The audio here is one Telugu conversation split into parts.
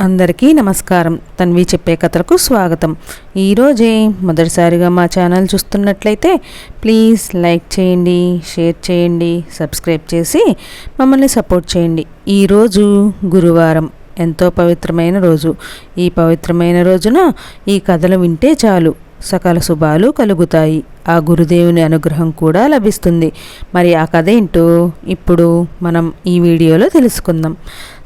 అందరికీ నమస్కారం. తన్వి చెప్పే కథలకు స్వాగతం. ఈరోజే మొదటిసారిగా మా ఛానల్ చూస్తున్నట్లయితే ప్లీజ్ లైక్ చేయండి షేర్ చేయండి సబ్స్క్రైబ్ చేసి మమ్మల్ని సపోర్ట్ చేయండి. ఈరోజు గురువారం. ఎంతో పవిత్రమైన రోజు. ఈ పవిత్రమైన రోజున ఈ కథలు వింటే చాలు. సకల శుభాలు కలుగుతాయి. ఆ గురుదేవుని అనుగ్రహం కూడా లభిస్తుంది. మరి ఆ కథ ఏంటో ఇప్పుడు మనం ఈ వీడియోలో తెలుసుకుందాం.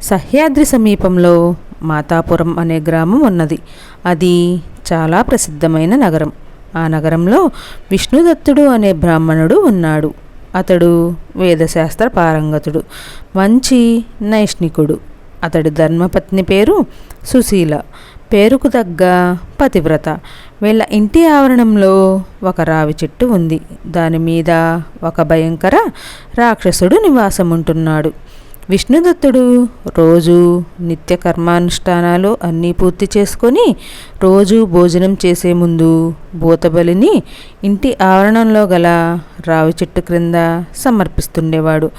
సహ్యాద్రి సమీపంలో మాతాపురం అనే గ్రామం ఉన్నది. అది చాలా ప్రసిద్ధమైన నగరం. ఆ నగరంలో విష్ణుదత్తుడు అనే బ్రాహ్మణుడు ఉన్నాడు. అతడు వేదశాస్త్ర పారంగతుడు మంచి నైష్ణికుడు. అతడి ధర్మపత్ని పేరు సుశీల. పేరుకు తగ్గ పతివ్రత. వీళ్ళ ఇంటి ఆవరణంలో ఒక రావి చెట్టు ఉంది. దాని మీద ఒక భయంకర రాక్షసుడు నివాసం ఉంటున్నాడు విష్ణుదత్తుడు రోజు నిత్య కర్మానుష్ఠానాలు అన్నీ పూర్తి చేసుకొని రోజు భోజనం చేసే ముందు భూతబలిని ఇంటి ఆవరణంలో గల రావి చెట్టు క్రింద సమర్పిస్తుండేవాడు.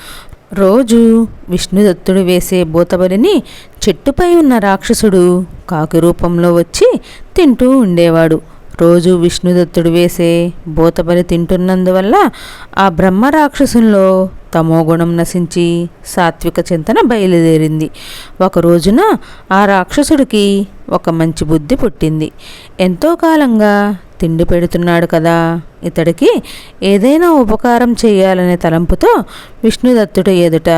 రోజు విష్ణుదత్తుడు వేసే భూతబలిని చెట్టుపై ఉన్న రాక్షసుడు కాకి రూపంలో వచ్చి తింటూ ఉండేవాడు. రోజు విష్ణుదత్తుడు వేసే భూతబలి తింటున్నందువల్ల ఆ బ్రహ్మ రాక్షసుల్లో తమో గుణం నశించి సాత్విక చింతన బయలుదేరింది. ఒక రోజున ఆ రాక్షసుడికి ఒక మంచి బుద్ధి పుట్టింది. ఎంతో కాలంగా తిండి పెడుతున్నాడు కదా ఇతడికి ఏదైనా ఉపకారం చేయాలనే తలంపుతో విష్ణుదత్తుడు ఎదుట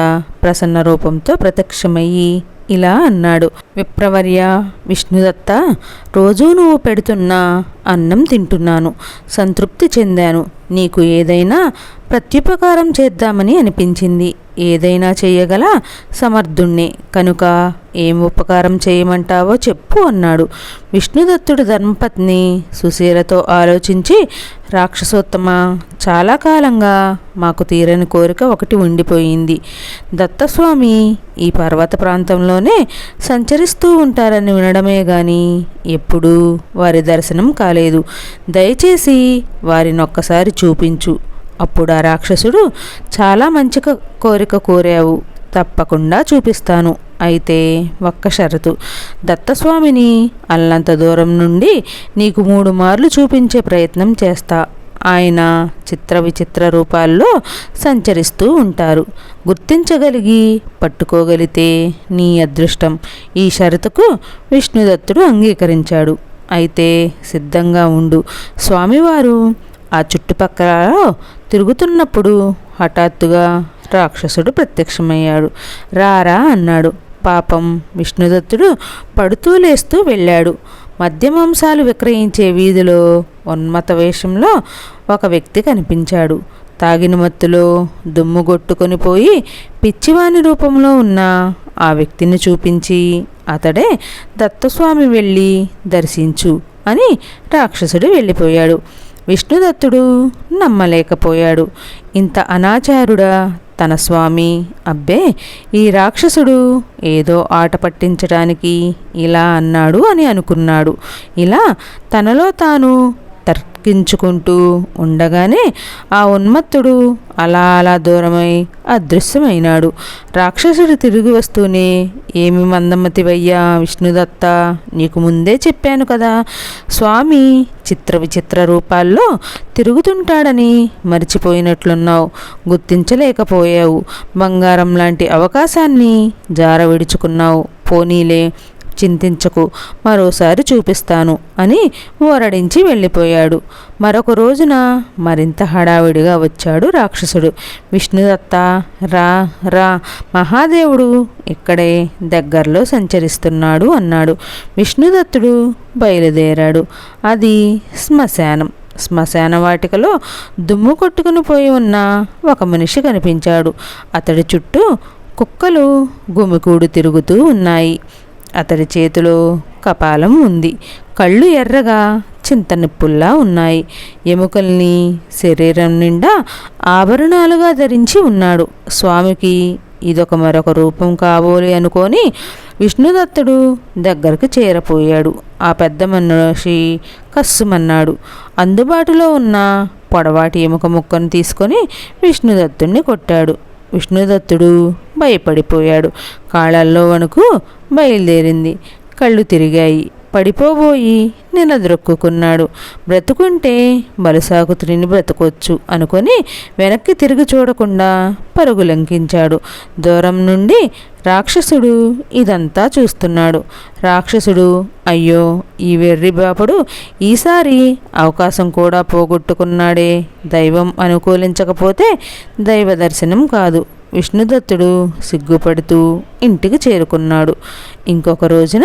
ప్రసన్న రూపంతో ప్రత్యక్షమయ్యి ఇలా అన్నాడు. విప్రవర్య విష్ణుదత్త రోజూ నువ్వు పెడుతున్న అన్నం తింటున్నాను సంతృప్తి చెందాను. నీకు ఏదైనా ప్రత్యుపకారం చేద్దామని అనిపించింది. ఏదైనా చేయగల సమర్థుణ్ణి. కనుక ఏం ఉపకారం చేయమంటావో చెప్పు అన్నాడు. విష్ణుదత్తుడు ధర్మపత్ని సుశీలతో ఆలోచించి రాక్షసోత్తమ చాలా కాలంగా మాకు తీరని కోరిక ఒకటి ఉండిపోయింది. దత్తస్వామి ఈ పర్వత ప్రాంతంలోనే సంచరి సంచరిస్తూ ఉంటారని వినడమే గాని ఎప్పుడూ వారి దర్శనం కాలేదు. దయచేసి వారిని ఒక్కసారి చూపించు. అప్పుడు ఆ రాక్షసుడు చాలా మంచి కోరిక కోరావు. తప్పకుండా చూపిస్తాను. అయితే ఒక్క షరతు. దత్తస్వామిని అల్లంత దూరం నుండి నీకు మూడు మార్లు చూపించే ప్రయత్నం చేస్తా. ఆయన చిత్ర విచిత్ర రూపాల్లో సంచరిస్తూ ఉంటారు. గుర్తించగలిగి పట్టుకోగలిగితే నీ అదృష్టం. ఈ షరతుకు విష్ణుదత్తుడు అంగీకరించాడు. అయితే సిద్ధంగా ఉండు. స్వామివారు ఆ చుట్టుపక్కల తిరుగుతున్నప్పుడు హఠాత్తుగా రాక్షసుడు ప్రత్యక్షమయ్యాడు. రారా అన్నాడు. పాపం విష్ణుదత్తుడు పడుతూ లేస్తూ వెళ్ళాడు. మద్యమాంసాలు విక్రయించే వీధిలో ఉన్మత వేషంలో ఒక వ్యక్తి కనిపించాడు. తాగిన మత్తులో దుమ్ము కొట్టుకొని పోయి పిచ్చివాని రూపంలో ఉన్న ఆ వ్యక్తిని చూపించి అతడే దత్తస్వామి వెళ్ళి దర్శించు అని రాక్షసుడు వెళ్ళిపోయాడు. విష్ణుదత్తుడు నమ్మలేకపోయాడు. ఇంత అనాచారుడా తన స్వామి! అబ్బే! ఈ రాక్షసుడు ఏదో ఆట పట్టించడానికి ఇలా అన్నాడు అని అనుకున్నాడు. ఇలా తనలో తాను తర్కించుకుంటూ ఉండగానే ఆ ఉన్మత్తుడు అలా అలా దూరమై అదృశ్యమైనాడు. రాక్షసుడు తిరిగి వస్తూనే ఏమి మందమతివయ్యా విష్ణుదత్త నీకు ముందే చెప్పాను కదా స్వామి చిత్ర విచిత్ర రూపాల్లో తిరుగుతుంటాడని మర్చిపోయినట్లున్నావు గుర్తించలేకపోయావు. బంగారం లాంటి అవకాశాన్ని జార విడుచుకున్నావు పోనీలే చింతించకు. మరోసారి చూపిస్తాను అని ఊరడించి వెళ్ళిపోయాడు. మరొక రోజున మరింత హడావిడిగా వచ్చాడు రాక్షసుడు. విష్ణుదత్త రా రా మహాదేవుడు ఇక్కడే దగ్గరలో సంచరిస్తున్నాడు అన్నాడు. విష్ణుదత్తుడు బయలుదేరాడు. అది శ్మశానం. శ్మశాన వాటికలో దుమ్ము కొట్టుకుని పోయి ఉన్న ఒక మనిషి కనిపించాడు. అతడి చుట్టూ కుక్కలు గుమికూడు తిరుగుతూ ఉన్నాయి. అతడి చేతిలో కపాలం ఉంది. కళ్ళు ఎర్రగా చింతనిప్పుల్లా ఉన్నాయి. ఎముకల్ని శరీరం నిండా ఆభరణాలుగా ధరించి ఉన్నాడు. స్వామికి ఇదొక మరొక రూపం కాబోలి అనుకొని విష్ణుదత్తుడు దగ్గరకు చేరపోయాడు. ఆ పెద్ద మనిషి కస్సుమన్నాడు. అందుబాటులో ఉన్న పొడవాటి ఎముక ముక్కను తీసుకొని విష్ణుదత్తుడిని కొట్టాడు. విష్ణుదత్తుడు భయపడిపోయాడు. కాళ్ళల్లో వణుకు బయలుదేరింది. కళ్ళు తిరిగాయి. పడిపోబోయి నిలద్రొక్కున్నాడు బ్రతుకుంటే బలుసాకుతుడిని బ్రతకొచ్చు అనుకొని వెనక్కి తిరిగి చూడకుండా పరుగు లంకించాడు దూరం నుండి రాక్షసుడు ఇదంతా చూస్తున్నాడు. రాక్షసుడు అయ్యో ఈ వెర్రి బాపుడు ఈసారి అవకాశం కూడా పోగొట్టుకున్నాడే. దైవం అనుకూలించకపోతే దైవ దర్శనం కాదు. విష్ణుదత్తుడు సిగ్గుపడుతూ ఇంటికి చేరుకున్నాడు. ఇంకొక రోజున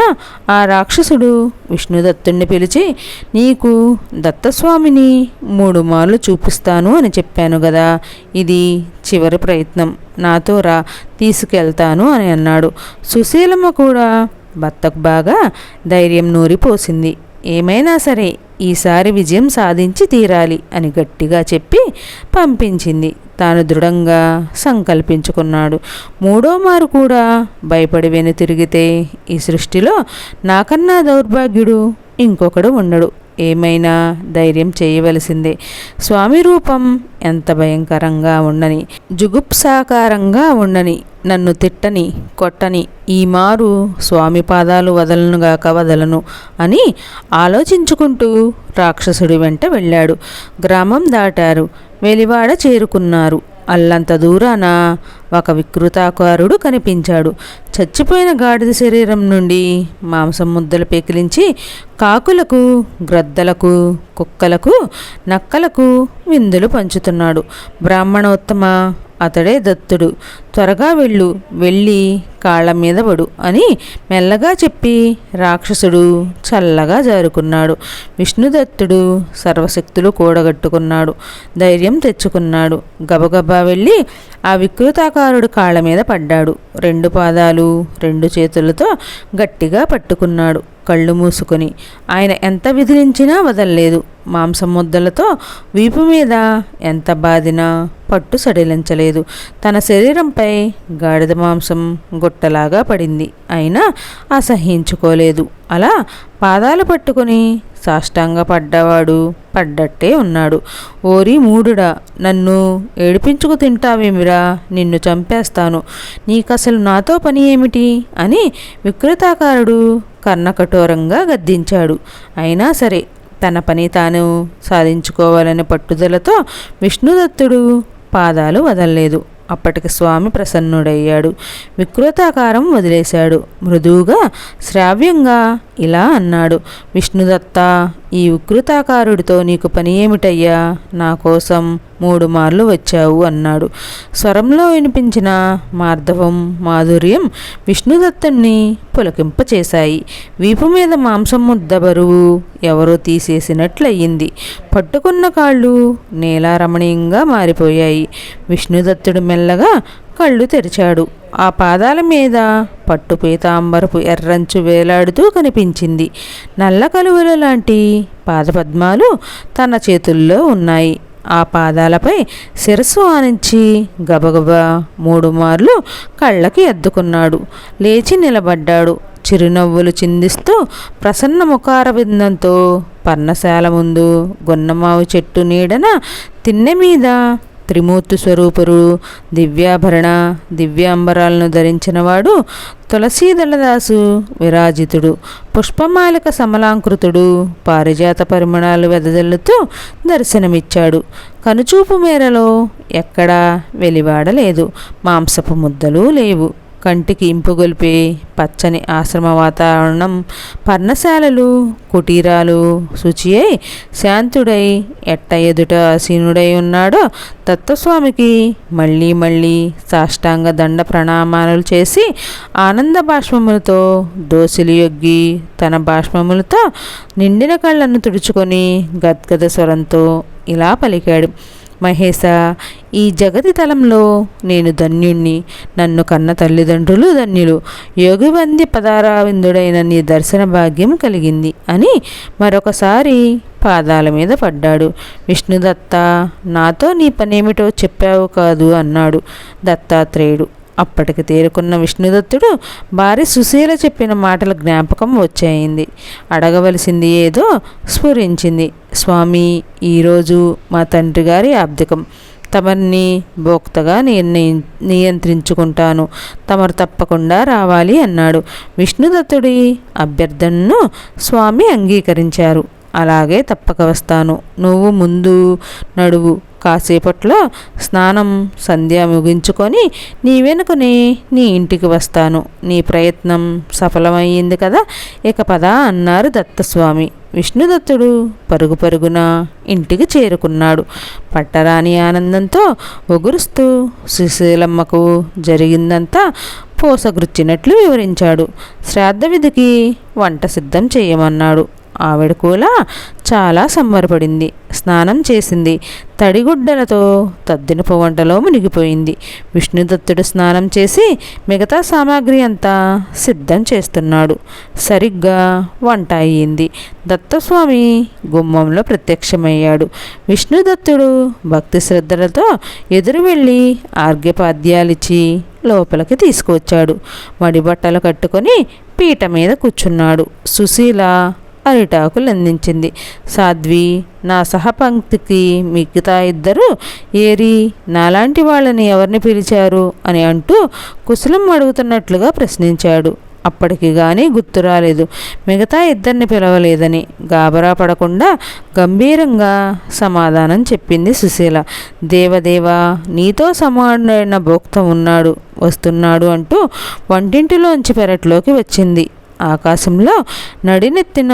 ఆ రాక్షసుడు విష్ణుదత్తుడిని పిలిచి నీకు దత్తస్వామిని మూడు మార్లు చూపిస్తాను అని చెప్పాను కదా ఇది చివరి ప్రయత్నం. నాతో రా తీసుకెళ్తాను అని అన్నాడు. సుశీలమ్మ కూడా భర్తకు బాగా ధైర్యం నూరిపోసింది. ఏమైనా సరే ఈసారి విజయం సాధించి తీరాలి అని గట్టిగా చెప్పి పంపించింది. తాను దృఢంగా సంకల్పించుకున్నాడు. మూడో మారు కూడా భయపడి వెనుతిరిగితే ఈ సృష్టిలో నాకన్నా దౌర్భాగ్యుడు ఇంకొకడు ఉండడు. ఏమైనా ధైర్యం చేయవలసిందే. స్వామి రూపం ఎంత భయంకరంగా ఉండని జుగుప్సాకారంగా ఉండని నన్ను తిట్టని కొట్టని ఈ మారు స్వామి పాదాలు వదలనుగాక వదలను అని ఆలోచించుకుంటూ రాక్షసుడి వెంట వెళ్ళాడు. గ్రామం దాటారు. వెలివాడ చేరుకున్నారు. అల్లంత దూరాన ఒక వికృతాకారుడు కనిపించాడు. చచ్చిపోయిన గాడిద శరీరం నుండి మాంసం ముద్దలు పెకిలించి కాకులకు గ్రద్దలకు కుక్కలకు నక్కలకు విందులు పంచుతున్నాడు. బ్రాహ్మణోత్తమ అతడే దత్తుడు. త్వరగా వెళ్ళు వెళ్ళి కాళ్ళ మీద పడు అని మెల్లగా చెప్పి రాక్షసుడు చల్లగా జారుకున్నాడు. విష్ణుదత్తుడు సర్వశక్తులు కూడగట్టుకున్నాడు. ధైర్యం తెచ్చుకున్నాడు. గబగబా వెళ్ళి ఆ వికృతాకారుడు కాళ్ళ మీద పడ్డాడు. రెండు పాదాలు రెండు చేతులతో గట్టిగా పట్టుకున్నాడు. కళ్ళు మూసుకొని. ఆయన ఎంత విధిలించినా వదల్లేదు. మాంసం ముద్దలతో వీపు మీద ఎంత బాదినా పట్టు సడిలించలేదు. తన శరీరంపై గాడిద మాంసం గుట్టలాగా పడింది. అయినా అసహించుకోలేదు అలా పాదాలు పట్టుకుని సాష్టాంగ పడ్డవాడు పడ్డట్టే ఉన్నాడు. ఓరి మూడుడా నన్ను ఏడిపించుకు తింటావేమిరా? నిన్ను చంపేస్తాను. నీకసలు నాతో పని ఏమిటి? అని వికృతాకారుడు కర్ణకఠోరంగా గద్దించాడు. అయినా సరే తన పని తాను సాధించుకోవాలనే పట్టుదలతో విష్ణుదత్తుడు పాదాలు వదలలేదు. అప్పటికి స్వామి ప్రసన్నుడయ్యాడు. వికృతాకారం వదిలేశాడు. మృదువుగా శ్రావ్యంగా ఇలా అన్నాడు. విష్ణుదత్త ఈ ఉకృతాకారుడితో నీకు పని ఏమిటయ్యా నా కోసం మూడు మార్లు వచ్చావు అన్నాడు. స్వరంలో వినిపించిన మార్ధవం మాధుర్యం విష్ణుదత్తుణ్ణి పులకింపచేశాయి. వీపు మీద మాంసం ముద్ద బరువు ఎవరో తీసేసినట్లయింది. పట్టుకున్న కాళ్ళు నీలారమణీయంగా మారిపోయాయి. విష్ణుదత్తుడు మెల్లగా కళ్ళు తెరిచాడు. ఆ పాదాల మీద పట్టు పీతాంబరపు ఎర్రంచు వేలాడుతూ కనిపించింది. నల్ల కలువల లాంటి పాదపద్మాలు తన చేతుల్లో ఉన్నాయి. ఆ పాదాలపై శిరస్సు ఆనించి గబగబా మూడు మార్లు కళ్ళకి అద్దుకున్నాడు. లేచి నిలబడ్డాడు. చిరునవ్వులు చిందిస్తూ ప్రసన్న ముఖార బిందంతో పర్ణశాల ముందు గున్నమావు చెట్టు నీడన తిన్నె మీద త్రిమూర్తి స్వరూపురు దివ్యాభరణ దివ్యాంబరాలను ధరించినవాడు తులసీదళదాసు విరాజితుడు పుష్పమాలిక సమలాంకృతుడు పారిజాత పరిమళాలు వెదజల్లుతూ దర్శనమిచ్చాడు. కనుచూపు మేరలో ఎక్కడా వెలివాడలేదు. మాంసపు ముద్దలు లేవు. కంటికి ఇంపుగొల్పే పచ్చని ఆశ్రమ వాతావరణం పర్ణశాలలు కుటీరాలు శుచి అయి శాంతుడై ఎట్ట ఎదుట సీనుడై ఉన్నాడో దత్తస్వామికి మళ్ళీ మళ్ళీ సాష్టాంగ దండ ప్రణామాలు చేసి ఆనంద బాష్మములతో దోసిలి యొగ్గి తన బాష్మములతో నిండిన కళ్ళను తుడుచుకొని గద్గద స్వరంతో ఇలా పలికాడు. మహేశ ఈ జగతి తలంలో నేను ధన్యుణ్ణి. నన్ను కన్న తల్లిదండ్రులు ధన్యులు. యోగిబంది పదారావిందుడైన నీ దర్శన భాగ్యం కలిగింది అని మరొకసారి పాదాల మీద పడ్డాడు. విష్ణుదత్త నాతో నీ పనేమిటో చెప్పావు కాదు అన్నాడు దత్తాత్రేయుడు. అప్పటికి తేరుకున్న విష్ణుదత్తుడు భార్య సుశీల చెప్పిన మాటల జ్ఞాపకం వచ్చాయింది. అడగవలసింది ఏదో స్ఫురించింది. స్వామి ఈరోజు మా తండ్రి గారి ఆబ్దికం. తమరిని భోక్తగా నిర్ణయి నియంత్రించుకుంటాను. తమరు తప్పకుండా రావాలి అన్నాడు. విష్ణుదత్తుడి అభ్యర్థనను స్వామి అంగీకరించారు. అలాగే తప్పక వస్తాను. నువ్వు ముందు నడువు. కాసేపట్లో స్నానం సంధ్య ముగించుకొని నీ వెనుకని నీ ఇంటికి వస్తాను. నీ ప్రయత్నం సఫలమయ్యింది కదా? ఇక పద అన్నారు దత్తస్వామి. విష్ణుదత్తుడు పరుగు పరుగున ఇంటికి చేరుకున్నాడు. పట్టరాని ఆనందంతో ఒగురుస్తూ సుశీలమ్మకు జరిగిందంతా పోసగుచ్చినట్లు వివరించాడు. శ్రాద్ధ విధికి వంట సిద్ధం చేయమన్నాడు. ఆవిడ కూడా చాలా సంబరపడింది. స్నానం చేసింది. తడిగుడ్డలతో తద్దినపు వంటలో మునిగిపోయింది. విష్ణుదత్తుడు స్నానం చేసి మిగతా సామాగ్రి అంతా సిద్ధం చేస్తున్నాడు. సరిగ్గా వంట అయ్యింది. దత్తస్వామి గుమ్మంలో ప్రత్యక్షమయ్యాడు. విష్ణుదత్తుడు భక్తి శ్రద్ధలతో ఎదురు వెళ్ళి ఆర్ఘ్యపాద్యాలిచ్చి లోపలికి తీసుకువచ్చాడు. మడిబట్టలు కట్టుకొని పీట మీద కూర్చున్నాడు. సుశీల అరిటాకులు అందించింది. సాధ్వి నా సహపంక్తికి మిగతా ఇద్దరు ఏరి నాలాంటి వాళ్ళని ఎవరిని పిలిచారు అని అంటూ కుశలం అడుగుతున్నట్లుగా ప్రశ్నించాడు. అప్పటికి కానీ గుర్తు రాలేదు. మిగతా ఇద్దరిని పిలవలేదని గాబరా పడకుండా గంభీరంగా సమాధానం చెప్పింది సుశీల. దేవదేవ నీతో సమానమైన భోక్త ఉన్నాడు వస్తున్నాడు అంటూ వంటింటిలోంచి పెరట్లోకి వచ్చింది. ఆకాశంలో నడినెత్తిన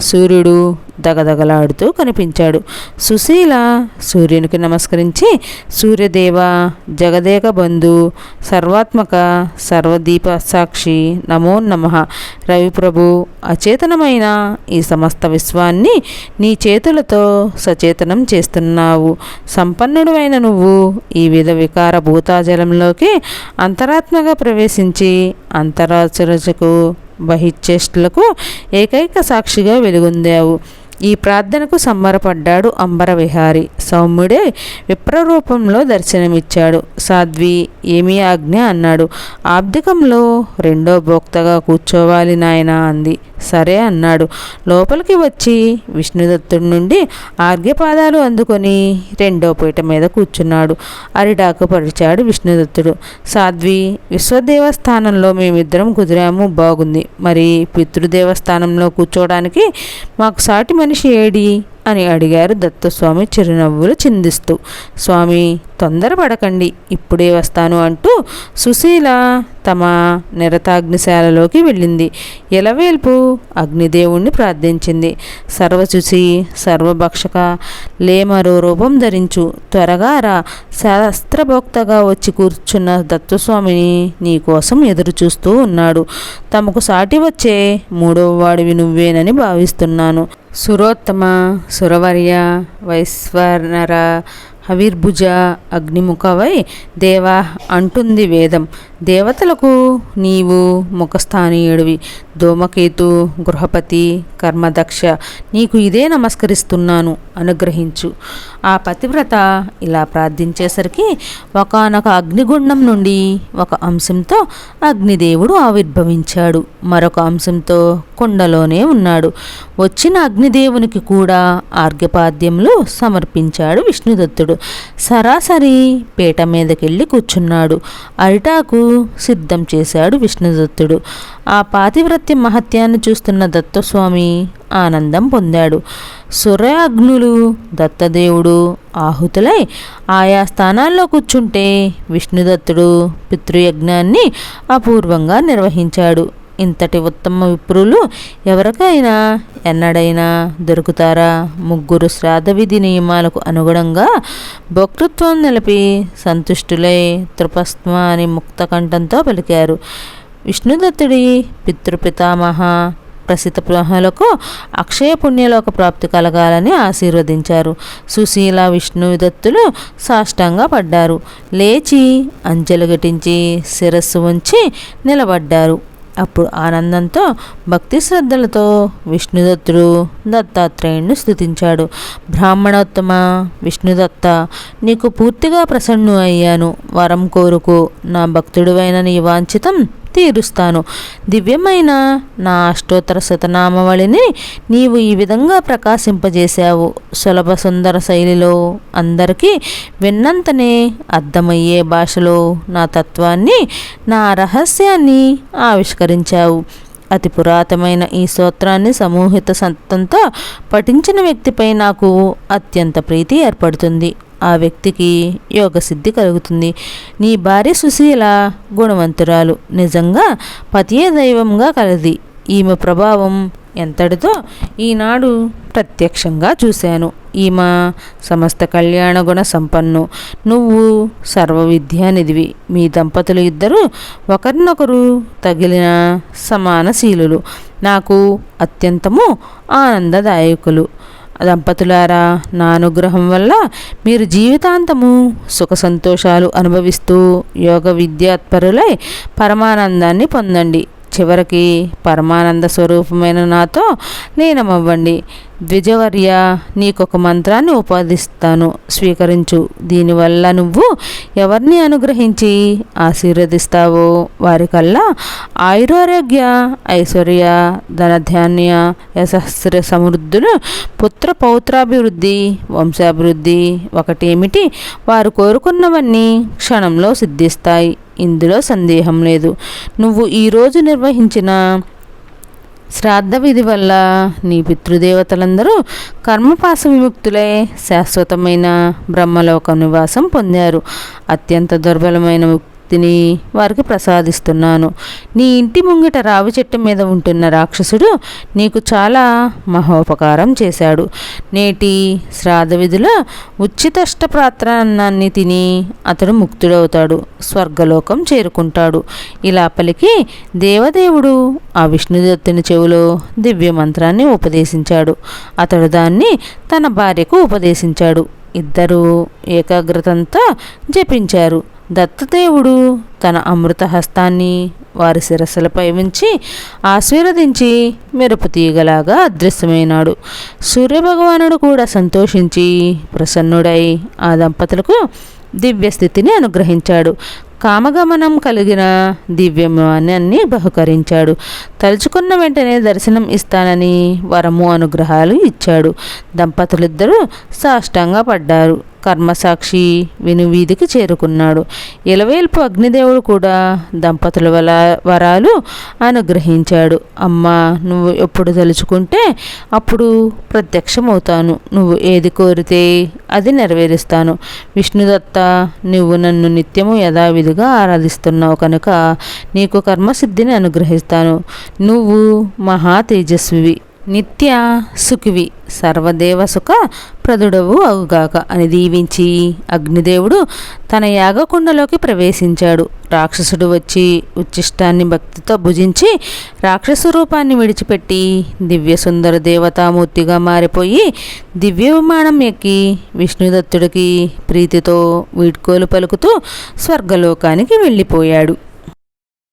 సూర్యుడు దగదగలాడుతూ కనిపించాడు. సుశీల సూర్యునికి నమస్కరించి సూర్యదేవ జగదేక బంధు సర్వాత్మక సర్వదీప సాక్షి నమో నమ. రవిప్రభు అచేతనమైన ఈ సమస్త విశ్వాన్ని నీ చేతులతో సచేతనం చేస్తున్నావు. సంపన్నుడువైన నువ్వు ఈ విధ వికార భూతాజలంలోకి అంతరాత్మగా ప్రవేశించి అంతరాచరచకు బహిచ్చేష్టులకు ఏకైక సాక్షిగా వెలుగొందావు. ఈ ప్రార్థనకు సంబరపడ్డాడు అంబర విహారి. సౌమ్యుడే విప్రరూపంలో దర్శనమిచ్చాడు. సాధ్వి ఏమీ ఆజ్ఞ అన్నాడు. ఆబ్దికంలో రెండో భోక్తగా కూర్చోవాలి నాయన అంది. సరే అన్నాడు. లోపలికి వచ్చి విష్ణుదత్తుడి నుండి ఆర్ఘ్యపాదాలు అందుకొని రెండో పీట మీద కూర్చున్నాడు. అరిడాకు పరిచాడు విష్ణుదత్తుడు. సాధ్వి విశ్వదేవస్థానంలో మేమిద్దరం కుదిరాము బాగుంది. మరి పితృదేవస్థానంలో కూర్చోవడానికి మాకు సాటి మనిషి ఏడి? అని అడిగారు దత్తస్వామి చిరునవ్వులు చిందిస్తూ. స్వామి తొందరపడకండి ఇప్పుడే వస్తాను అంటూ సుశీల తమ నిరతాగ్నిశాలలోకి వెళ్ళింది. ఎలవేల్పు అగ్నిదేవుణ్ణి ప్రార్థించింది. సర్వచుసి సర్వభక్షక లేమరో రూపం ధరించు. త్వరగా రా శాస్త్రభోక్తగా వచ్చి కూర్చున్న దత్తస్వామిని నీకోసం ఎదురు చూస్తూ ఉన్నాడు. తమకు సాటి వచ్చే మూడవ వాడివి నువ్వేనని భావిస్తున్నాను. సురోత్తమ సురవర్య వైశ్వర్నర హవిర్భుజ అగ్నిముఖవై దేవా అంటుంది వేదం. దేవతలకు నీవు ముఖస్థానీయుడివి దోమకేతు గృహపతి కర్మదక్ష నీకు ఇదే నమస్కరిస్తున్నాను అనుగ్రహించు. ఆ పతివ్రత ఇలా ప్రార్థించేసరికి ఒకనొక అగ్నిగుండం నుండి ఒక అంశంతో అగ్నిదేవుడు ఆవిర్భవించాడు. మరొక అంశంతో కొండలోనే ఉన్నాడు. వచ్చిన అగ్నిదేవునికి కూడా ఆర్ఘ్యపాద్యములు సమర్పించాడు విష్ణుదత్తుడు. సరాసరి పీట మీదకెళ్ళి కూర్చున్నాడు. అరిటాకు సిద్ధం చేశాడు విష్ణుదత్తుడు. ఆ పాతివ్రత్య మహత్యాన్ని చూస్తున్న దత్తస్వామి ఆనందం పొందాడు. సురయాగ్నులు దత్తదేవుడు ఆహుతులై ఆయా స్థానాల్లో కూర్చుంటే విష్ణుదత్తుడు పితృయజ్ఞాన్ని అపూర్వంగా నిర్వహించాడు. ఇంతటి ఉత్తమ విప్రులు ఎవరికైనా? ఎన్నడైనా దొరుకుతారా? ముగ్గురు శ్రాద్ధ విధి నియమాలకు అనుగుణంగా భక్తృత్వం నిలిపి సంతుష్టులై తృపస్మ అని ముక్త కంఠంతో పలికారు. విష్ణుదత్తుడి పితృపితామహ ప్రసిద్ధ ప్రహలకు అక్షయ పుణ్యలోక ప్రాప్తి కలగాలని ఆశీర్వదించారు. సుశీల విష్ణుదత్తులు సాష్టంగా పడ్డారు. లేచి అంచెలు గటించి శిరస్సు ఉంచి నిలబడ్డారు. అప్పుడు ఆనందంతో భక్తి శ్రద్ధలతో విష్ణుదత్తుడు దత్తాత్రేయుణ్ణి స్థుతించాడు బ్రాహ్మణోత్తమ విష్ణుదత్త నీకు పూర్తిగా ప్రసన్ను అయ్యాను వరం కోరుకు. నా భక్తుడువైన నీ వాంఛితం తీరుస్తాను. దివ్యమైన నా అష్టోత్తర శతనామవళిని నీవు ఈ విధంగా ప్రకాశింపజేశావు. సులభ సుందర శైలిలో అందరికీ విన్నంతనే అర్థమయ్యే భాషలో నా తత్వాన్ని నా రహస్యాన్ని ఆవిష్కరించావు. అతి పురాతనమైన ఈ స్తోత్రాన్ని సమూహిత సంతంతో పఠించిన వ్యక్తిపై నాకు అత్యంత ప్రీతి ఏర్పడుతుంది. ఆ వ్యక్తికి యోగసిద్ధి కలుగుతుంది. నీ భార్య సుశీల గుణవంతురాలు. నిజంగా పతియే దైవంగా కలది. ఈమె ప్రభావం ఎంతటితో ఈనాడు ప్రత్యక్షంగా చూశాను. ఈమె సమస్త కళ్యాణ గుణ సంపన్ను. నువ్వు సర్వ విద్యానిధివి మీ దంపతులు ఇద్దరు ఒకరినొకరు తగిలిన సమానశీలులు. నాకు అత్యంతము ఆనందదాయకులు. దంపతులారా నా అనుగ్రహం వల్ల మీరు జీవితాంతము సుఖ సంతోషాలు అనుభవిస్తూ యోగ విద్యాత్పరులై పరమానందాన్ని పొందండి. చివరికి పరమానంద స్వరూపమైన నాతో లీనమవ్వండి. ద్విజవర్య నీకొక మంత్రాన్ని ఉపాధిస్తాను స్వీకరించు. దీనివల్ల నువ్వు ఎవరిని అనుగ్రహించి ఆశీర్వదిస్తావో? వారికల్లా ఆయురారోగ్య ఐశ్వర్య ధనధాన్య యశస్త్ర సమృద్ధులు పుత్ర పౌత్రాభివృద్ధి వంశాభివృద్ధి ఒకటేమిటి? వారు కోరుకున్నవన్నీ క్షణంలో సిద్ధిస్తాయి. ఇందులో సందేహం లేదు. నువ్వు ఈరోజు నిర్వహించిన శ్రాద్ధ విధి వల్ల నీ పితృదేవతలందరూ కర్మపాస విముక్తులై శాశ్వతమైన బ్రహ్మలోక నివాసం పొందారు. అత్యంత దుర్బలమైన శక్తిని వారికి ప్రసాదిస్తున్నాను. నీ ఇంటి ముంగిట రావి చెట్టు మీద ఉంటున్న రాక్షసుడు నీకు చాలా మహోపకారం చేశాడు. నేటి శ్రాద్ధ విధిలో ఉచితష్టప్రాత్రాన్నాన్ని తిని అతడు ముక్తుడవుతాడు. స్వర్గలోకం చేరుకుంటాడు. ఇలా పలికి దేవదేవుడు ఆ విష్ణుదత్తుని చెవిలో దివ్య మంత్రాన్ని ఉపదేశించాడు. అతడు దాన్ని తన భార్యకు ఉపదేశించాడు. ఇద్దరూ ఏకాగ్రతంతో జపించారు. దత్తదేవుడు తన అమృత హస్తాన్ని వారి శిరస్సులపై ఉంచి ఆశీర్వదించి మెరుపు తీగలాగా అదృశ్యమైనాడు. సూర్యభగవానుడు కూడా సంతోషించి ప్రసన్నుడై ఆ దంపతులకు దివ్యస్థితిని అనుగ్రహించాడు. కామగమనం కలిగిన దివ్యమానాన్ని బహుకరించాడు. తలుచుకున్న వెంటనే దర్శనం ఇస్తానని వరము అనుగ్రహాలు ఇచ్చాడు. దంపతులిద్దరూ సాష్టంగా పడ్డారు కర్మసాక్షి వినువీధికి చేరుకున్నాడు. ఇలవేల్పు అగ్నిదేవుడు కూడా దంపతుల వల వరాలు అనుగ్రహించాడు. అమ్మ నువ్వు ఎప్పుడు తలుచుకుంటే అప్పుడు ప్రత్యక్షమవుతాను. నువ్వు ఏది కోరితే అది నెరవేరుస్తాను. విష్ణుదత్త నువ్వు నన్ను నిత్యము యథావిధిగా ఆరాధిస్తున్నావు కనుక నీకు కర్మసిద్ధిని అనుగ్రహిస్తాను. నువ్వు మహా తేజస్వివి. నిత్య సుఖివి సర్వదేవ సుఖ ప్రదుడవు అవుగాక అని దీవించి అగ్నిదేవుడు తన యాగకుండలోకి ప్రవేశించాడు. రాక్షసుడు వచ్చి ఉచ్చిష్టాన్ని భక్తితో భుజించి రాక్షస రూపాన్ని విడిచిపెట్టి దివ్య సుందర దేవతామూర్తిగా మారిపోయి దివ్య విమానం ఎక్కి విష్ణుదత్తుడికి ప్రీతితో వీడ్కోలు పలుకుతూ స్వర్గలోకానికి వెళ్ళిపోయాడు.